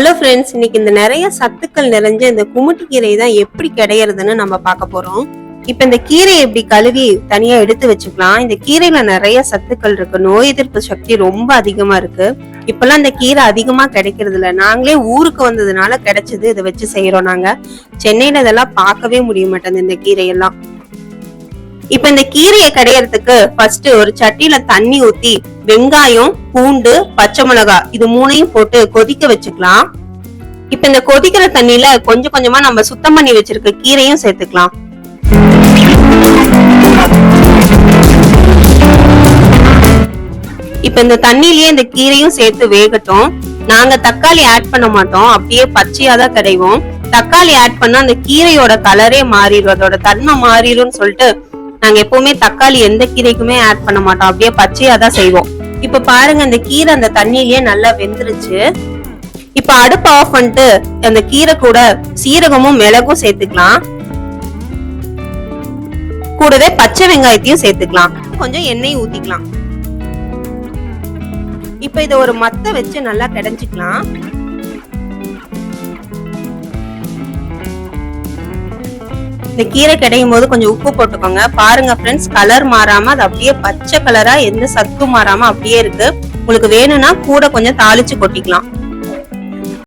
Hello friends இன்னைக்கு இந்த நிறைய சத்துக்கள் நிறைஞ்ச இந்த குமுட்டி கீரை தான் எப்படி கிடைக்கிறதுன்னு நம்ம பார்க்க போறோம். இப்ப இந்த கீரையை எப்படி கழுவி தனியா எடுத்து வச்சுக்கலாம். இந்த கீரையில நிறைய சத்துக்கள் இருக்கு. நோய் எதிர்ப்பு சக்தி ரொம்ப அதிகமா இருக்கு. இப்பெல்லாம் இந்த கீரை அதிகமா கிடைக்கிறது இல்ல. நாங்களே ஊருக்கு வந்ததுனால கிடைச்சது இதை வச்சு செய்யறோம் நாங்க. சென்னையில இதெல்லாம் பார்க்கவே முடிய மாட்டேங்குது இந்த கீரையெல்லாம். இப்ப இந்த கீரையை கிடையறதுக்கு ஃபர்ஸ்ட் ஒரு சட்டியில தண்ணி ஊத்தி வெங்காயம் பூண்டு பச்சை மிளகாய் இது மூணையும் போட்டு கொதிக்க வச்சுக்கலாம். இப்ப இந்த கொதிக்கிற தண்ணியில கொஞ்சம் கொஞ்சமா நம்ம சுத்தம் பண்ணி வச்சிருக்க கீரையும் சேர்த்துக்கலாம். இப்ப இந்த தண்ணியிலேயே இந்த கீரையும் சேர்த்து வேகட்டும். நாங்க தக்காளி ஆட் பண்ண மாட்டோம். அப்படியே பச்சையா தான் கிடைவோம் தக்காளி ஆட் பண்ணா அந்த கீரையோட கலரே மாறிடும். அதோட தன்மை மாறிடும்னு சொல்லிட்டு நாங்க எப்பவுமே தக்காளி எந்த கீரைக்குமே ஆட் பண்ண மாட்டோம். அப்படியே பச்சையா தான் செய்வோம். இப்ப பாருங்க இந்த கீரை அந்த தண்ணியிலேயே நல்லா வெந்துருச்சு. இப்ப அடுப்பு ஆஃப் பண்ணிட்டு அந்த கீரை கூட சீரகமும் மிளகும் சேர்த்துக்கலாம். கூடவே பச்சை வெங்காயத்தையும் சேர்த்துக்கலாம். கொஞ்சம் எண்ணெய் ஊத்திக்கலாம். இப்ப இத ஒரு மத்த வச்சு நல்லா கிடைச்சிக்கலாம் இந்த கீரை கிடையும் போது கொஞ்சம் உப்பு போட்டுக்கோங்க. பாருங்க ஃப்ரெண்ட்ஸ் கலர் மாறாம அது அப்படியே பச்சை கலரா எந்த சத்தும் மாறாம அப்படியே இருக்கு. உங்களுக்கு வேணும்னா கூட கொஞ்சம் தாளிச்சு கொட்டிக்கலாம்.